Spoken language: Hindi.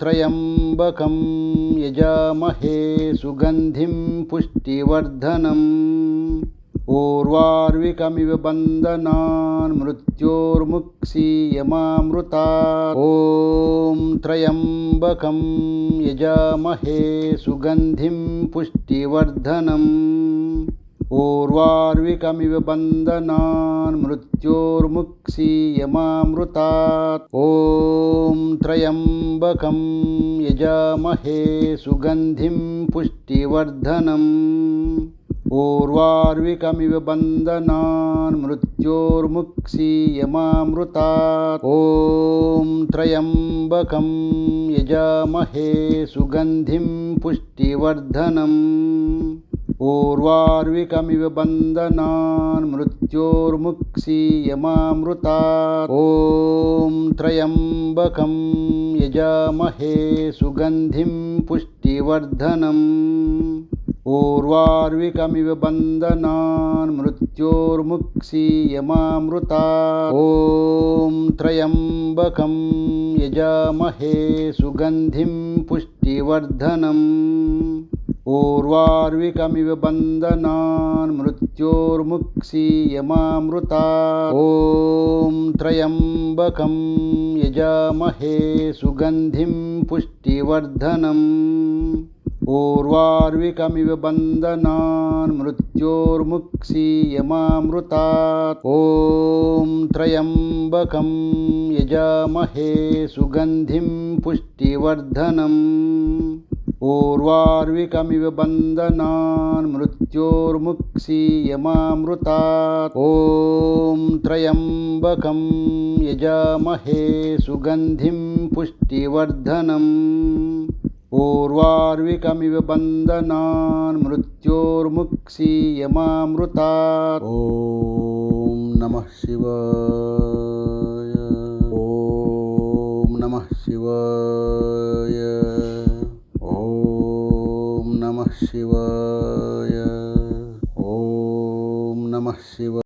त्र्यम्बकं यजामहे सुगन्धिं पुष्टिवर्धनम्। ऊर्वार्विकमिव बन्धनान् मृत्योर्मुक्षीयमामृतात् ॐ त्र्यम्बकं यजामहे सुगन्धिं पुष्टिवर्धनम्। ऊर्वार्विकमिव बन्धनान् मृत्योर्मुक्षीयमामृतात् ॐ त्र्यम्बकं यजामहे सुगन्धिं पुष्टिवर्धनम्। ऊर्वार्विकमिव बन्धनान् मृत्योर्मुक्षीयमामृतात् ॐ त्र्यम्बकं यजामहे सुगन्धिं पुष्टिवर्धनम् ऊर्वार्विकमिव बन्धनान् मृत्योर्मुक्षीयमामृतात् ॐ त्र्यम्बकं यजामहे सुगन्धिं पुष्टिवर्धनम्। ऊर्वार्विकमिव बन्धनान् मृत्योर्मुक्षीयमामृतात् ॐ त्र्यम्बकं यजामहे सुगन्धिं पुष्टिवर्धनम्। ऊर्वार्विकमिव बन्धनान् मृत्योर्मुक्षीयमामृतात् ॐ त्र्यम्बकं यजामहे सुगन्धिं पुष्टिवर्धनम्। ऊर्वार्विकमिव बन्धनान् मृत्योर्मुक्षीयमामृतात् ॐ त्र्यम्बकं यजामहे सुगन्धिं पुष्टिवर्धनम्। ऊर्वार्विकमिव बन्धनान् मृत्योर्मुक्षीयमामृतात् ॐ त्र्यम्बकं यजामहे सुगन्धिं पुष्टिवर्धनम्। ऊर्वार्विकमिव बन्धनान् मृत्योर्मुक्षीयमामृतात् ॐ नमः शिवाय। ॐ नमः शिवाय। नमः शिवाय। ॐ नमः शिवाय।